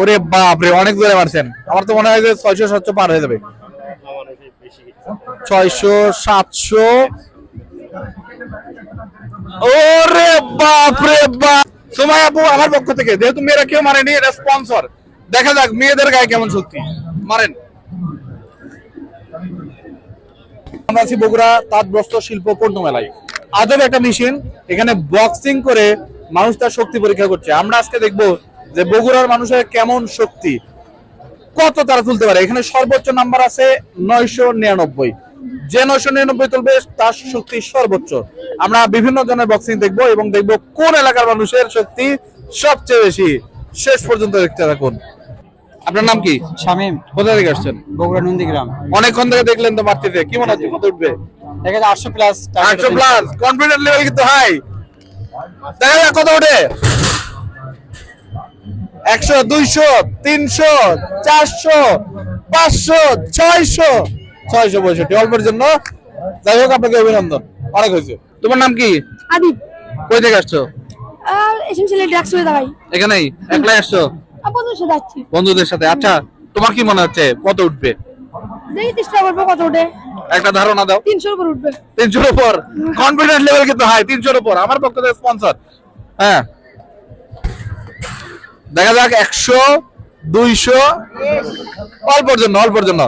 ওরে বাপ রে অনেক মারছেন। আমার তো মনে হয় যে ছয়শো সাতশো পার হয়ে যাবে। ছয়শো সাতশো। ওরে বাপ রে বাপ সময় আপু, আমার পক্ষ থেকে, যেহেতু মেয়েরা কেউ মারেনি, এটা স্পন্সর দেখা যাক, মেয়েদের গায়ে কেমন শক্তি। মারেন। আমরা আছি বগুড়া তাঁতবস্ত্র শিল্প পণ্য মেলায় আজব একটা মেশিন এখানে বক্সিং করে মানুষ তার শক্তি পরীক্ষা করছে। আমরা আজকে দেখব যে বগুড়ার মানুষের কেমন শক্তি কত তারা তুলতে পারে। এখানে সর্বোচ্চ নাম্বার আছে নয়শো নিরানব্বই। যে নয়শো নিরানব্বই তুলবে তার শক্তি সর্বোচ্চ। আমরা বিভিন্ন ধরনের বক্সিং দেখব এবং দেখব কোন এলাকার মানুষের শক্তি সবচেয়ে বেশি। শেষ পর্যন্ত দেখতে থাকুন। আপনার নাম কি? শামিম। কোথা থেকে আসছেন? বগুড়া নন্দীগ্রাম। অনেকক্ষণ থেকে দেখলেন তো মারতেছে কি মনে হচ্ছে কত উঠবে? দেখা যায় আটশো প্লাস আটশো প্লাস কনফিডেন্ট লেভেল কিন্তু হাই দেখা যাক কত ওঠে। একশো দুইশো তিনশো চারশো পাঁচশো ছয়শো। ছয়শো পঁয়ষট্টি অল্পের জন্য। যাই হোক আপনাকে অভিনন্দন। অনেক হয়েছে। তোমার নাম কি? আদিব। কই থেকে আসছো? এখানেই? একলাই আসছো? বন্ধুদের সাথে। আচ্ছা তোমার কি মনে হচ্ছে? কত উঠবে? দেখি চেষ্টা করব কত ওঠে একটা ধারণা দাও। তিনশোর উপর উঠবে। তিনশোর উপর। কনফিডেন্ট লেভেল কিন্তু হাই তিনশোর উপর। আমার পক্ষ থেকে স্পন্সর হ্যাঁ। দেখা যাক একশো দুইশো। অল্পর জন্য অল্পর জন্য।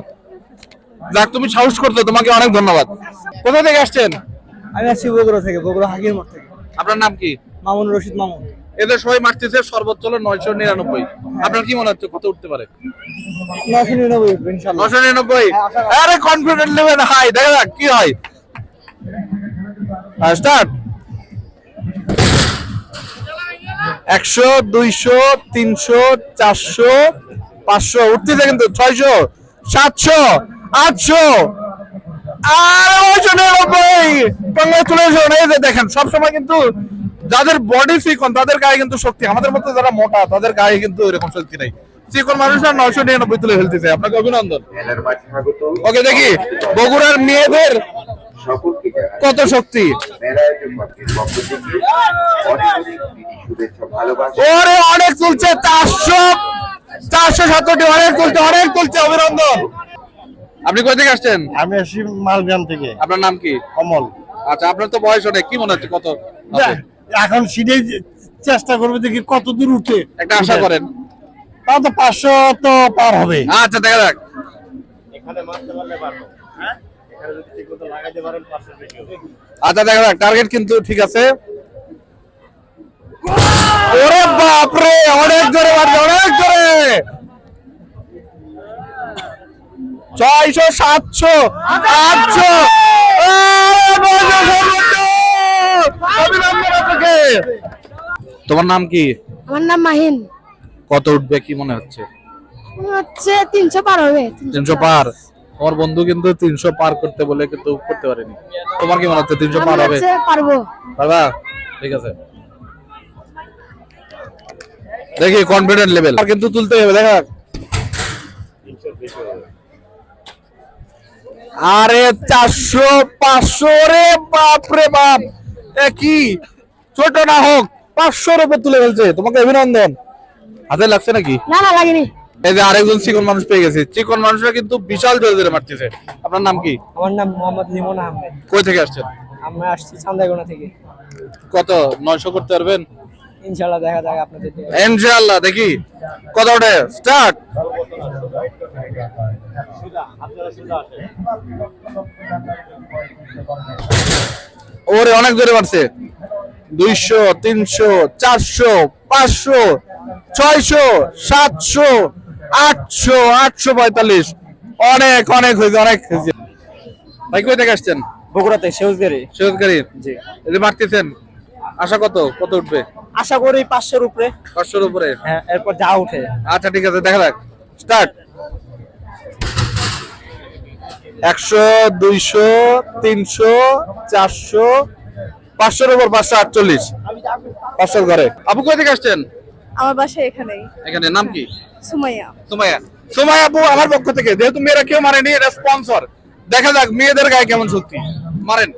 যাক তুমি সাহস করছ তোমাকে অনেক ধন্যবাদ। কোথা থেকে আসছেন? আমি আসছি বগুড়া থেকে বগুড়া হাকির থেকে। আপনার নাম কি? মামুন রশিদ মামুন। এদের সবাই মারতেছে সর্বোচ্চ হলো নয়শো নিরানব্বই। আপনার কি মনে হচ্ছে কত উঠতে পারে? নয়শো নিরানব্বই হ্যাঁ। আরে কনফিডেন্ট লেভেল হাই দেখা যাক কি হয়। স্টার্ট একশো দুইশো তিনশো চারশো পাঁচশো উঠতেছে কিন্তু ছয়শো সাতশো আটশো। আর নয়শো নিরানব্বই! কংগ্রেচুলেশন এই যে দেখেন সবসময় কিন্তু যাদের বডি চিকন তাদের গায়ে কিন্তু শক্তি আমাদের মতো যারা মোটা তাদের গায়ে কিন্তু এরকম শক্তি নাই। চিকন মানুষরা নয়শো নিরানব্বই তুলে ফেলতেছে। আপনাকে অভিনন্দন। ওকে দেখি বগুড়ার মেয়েদের কত শক্তি? ওরে অনেক তুলছে চারশো চারশো সাতটি অনেক তুলছে অনেক তুলছে অভিনন্দন। আপনি কোথা থেকে আসছেন? আমি আসি মালগ্রাম থেকে। আপনার নাম কি? কমল। আচ্ছা আপনার তো বয়স অনেক কি মনে হচ্ছে কত? এখন সিটে চেষ্টা করবে দেখি কত দূর উঠে। একটা আশা করেন। তা তো পাঁচশো তো পার হবে। আচ্ছা দেখা যাক। আচ্ছা দেখা যাক। টার্গেট কিন্তু ঠিক আছে। ওরে বাপরে অনেক জোরে মারছে অনেক জোরে। ছয়শো সাতশো আটশো। অভিনন্দন তোমার নাম কি? আমার নাম মাহিন। কত উঠবে কি মনে হচ্ছে? হচ্ছে তিনশো পার হবে তিনশো পার? বন্ধু কিন্তু তিনশো পার করতে বলে কিন্তু করতে পারেনি। তোমার কি মনে হচ্ছে তিনশো পার হবে? পারব। পারবা? ঠিক আছে। দেখি কনফিডেন্ট লেভেল আর কিন্তু তুলতে হবে দেখা আরে চারশো পাঁচশো রে বাপ রে বাপ! এ কি? ছোট না হোক পাঁচশোর উপর তুলে ফেলছে। তোমাকে অভিনন্দন। হাতে লাগছে নাকি? না না লাগেনি। এই যে আরেকজন চিকন মানুষ পেয়ে গেছে। চিকন মানুষরা কিন্তু বিশাল জোরে জোরে মারতেছে। আপনার নাম কি? আমার নাম মোহাম্মদ লিমন আহমেদ। কই থেকে আসছেন? আমরা আসছি চান্দাইগোনা থেকে। কত নয়শো করতে পারবেন? ইনশাল্লাহ দেখা যাক আপনাদের ইনশাআল্লাহ দেখি। কত ওঠে? স্টার্ট। ওরে অনেক জোরে মারছে। দুইশো তিনশো চারশো পাঁচশো ছয়শো সাতশো আটশো আটশো পঁয়তাল্লিশ। অনেক অনেক হয়েছে অনেক হয়েছে। ভাই কই থেকে আসছেন? বগুড়াতে সেউজগাড়ি। সৈয়দকারী জি। মারতেছেন আশা কত? কত উঠবে? আশা করি পাঁচশোর উপরে। পাঁচশোর উপরে? হ্যাঁ এরপর যা উঠে। আচ্ছা ঠিক আছে দেখা যাক। স্টার্ট। একশো দুইশো তিনশো চারশো পাঁচশোর উপর পাঁচশো আটচল্লিশ। পাঁচশোর ঘরে। আপু কোথা থেকে আসছেন? আমার বাসা এখানেই। এখানে নাম কি? সুমাইয়া। সুমাইয়া। সুমাইয়া আপু আমার পক্ষ থেকে। যেহেতু মেয়েরা কেউ মারেনি এটা স্পন্সর দেখা যাক মেয়েদের গায়ে কেমন মারেন।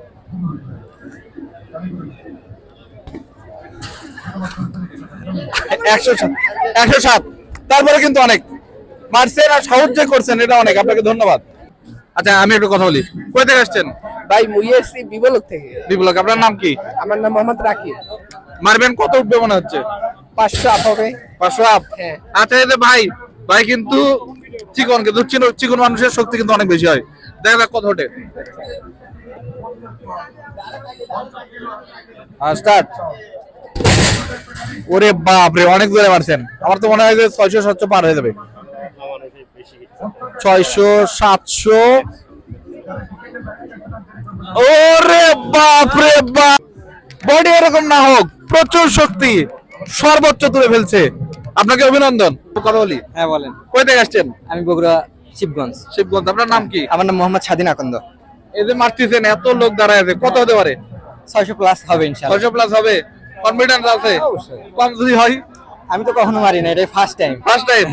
একশো সাত। একশো সাত। তারপরে কিন্তু অনেক। মারছেন আর সাহায্য করছেন এটা অনেক। আপনাকে ধন্যবাদ। আচ্ছা আমি একটু কথা বলি। কই থেকে আসছেন? ভাই মুই এসছি বিবলক থেকে। বিপ্লব আপনার নাম কি? আমার নাম মোহাম্মদ রাকিব। মারবেন কত উঠবে মনে হচ্ছে? পাঁচশো আপ হবে। পাঁচশো আপ? হ্যাঁ। আচ্ছা যে ভাই ভাই কিন্তু চিকন কিন্তু চিকন- চিকন মানুষের শক্তি কিন্তু অনেক বেশি হয়। দেখা যাক কত ওঠে। স্টার্ট ওরে বাপ রে অনেক দূরে মারছেন। আমার তো মনে হয় যে ছয়শো সাতশো পার হয়ে যাবে। ছয়শো সাতশো ওরে বাপ রে বাপ। বডি এরকম না হোক প্রচুর শক্তি সর্বোচ্চ তুলে ফেলছে। আপনাকে অভিনন্দন। কথা বলি হ্যাঁ বলেন। কই থেকে আসছেন? আমি বগুড়া শিবগঞ্জ। শিবগঞ্জ আপনার নাম কি? আমার নাম মোহাম্মদ স্বাধীন আকন্দ। এই যে মারতেছেন এত লোক দাঁড়ায় আছে কত হতে পারে? ছয়শো প্লাস হবে ইনশাল্লাহ ছয়শো প্লাস হবে কনফিডেন্স আছে? কম যদি হয়? আমি তো কখনো মারি না এটাই ফার্স্ট টাইম ফার্স্ট টাইম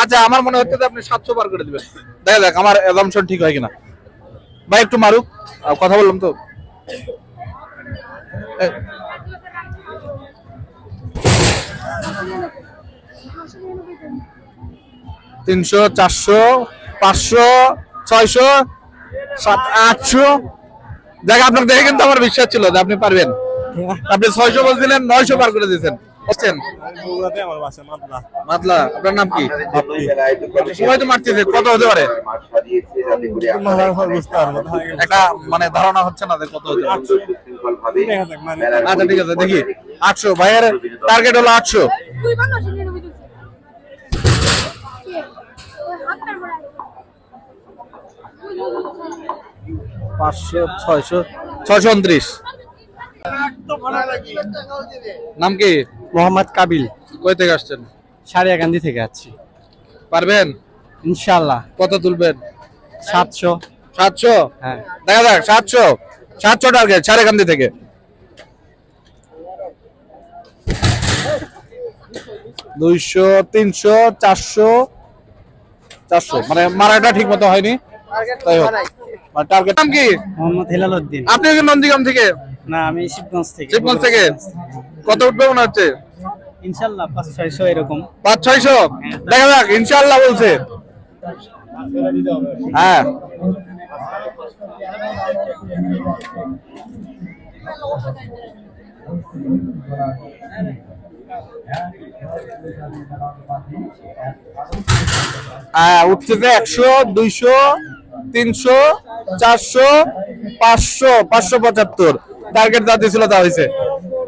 আচ্ছা আমার মনে হচ্ছে যে আপনি সাতশো পার করে দিবেন। দেখা যাক আমার অ্যাজাম্পশন ঠিক হয় কিনা। ভাই, একটু মারুক কথা বললাম তো। তিনশো, চারশো, পাঁচশো, ছয়শো, সাত, আটশো। দেখ আপনার দেখে কিন্তু আমার বিশ্বাস ছিল যে আপনি পারবেন। আপনি ছয়শো বলছিলেন, নয়শো পার করে দিয়েছেন। বুঝছেন মাতলা, আপনার নাম কি? সবাই তো মারতেছে, কত হতে পারে? একটা মানে ধারণা হচ্ছে না কত হতে আচ্ছা ঠিক আছে, দেখি। আটশো, ভাইয়ের টার্গেট হলো আটশো। পাঁচশো, ছয়শো ছয়শো উনত্রিশ। নাম কি? মোহাম্মদ কাবিল। কই থেকে আসছেন? সারিয়াকান্দি থেকে আছি পারবেন? ইনশাল্লাহ কত তুলবেন? সাতশো। সাতশো? হ্যাঁ। দেখা যাক সাতশো। সাতশো টার্গেট সারেকান্দি থেকে। দুইশো তিনশো চারশো। চারশো। মানে মারাটা ঠিক মতো হয়নি। তাই হোক। টার্গেট নাম কি মোহাম্মদ হেলাল উদ্দিন। আপনি নন্দীগ্রাম থেকে। না আমি শিবগঞ্জ থেকে। শিবগঞ্জ থেকে? কত উঠবে মনে হচ্ছে? ইনশাল্লাহ পাঁচ ছয়শো এরকম। পাঁচ ছয়শো? দেখা যাক ইনশাল্লাহ বলছে। হ্যাঁ। হ্যাঁ উঠতেছে একশো দুইশো তিনশো চারশো পাঁচশো পাঁচশো পঁচাত্তর। টার্গেট যা দিয়েছিল তা হয়েছে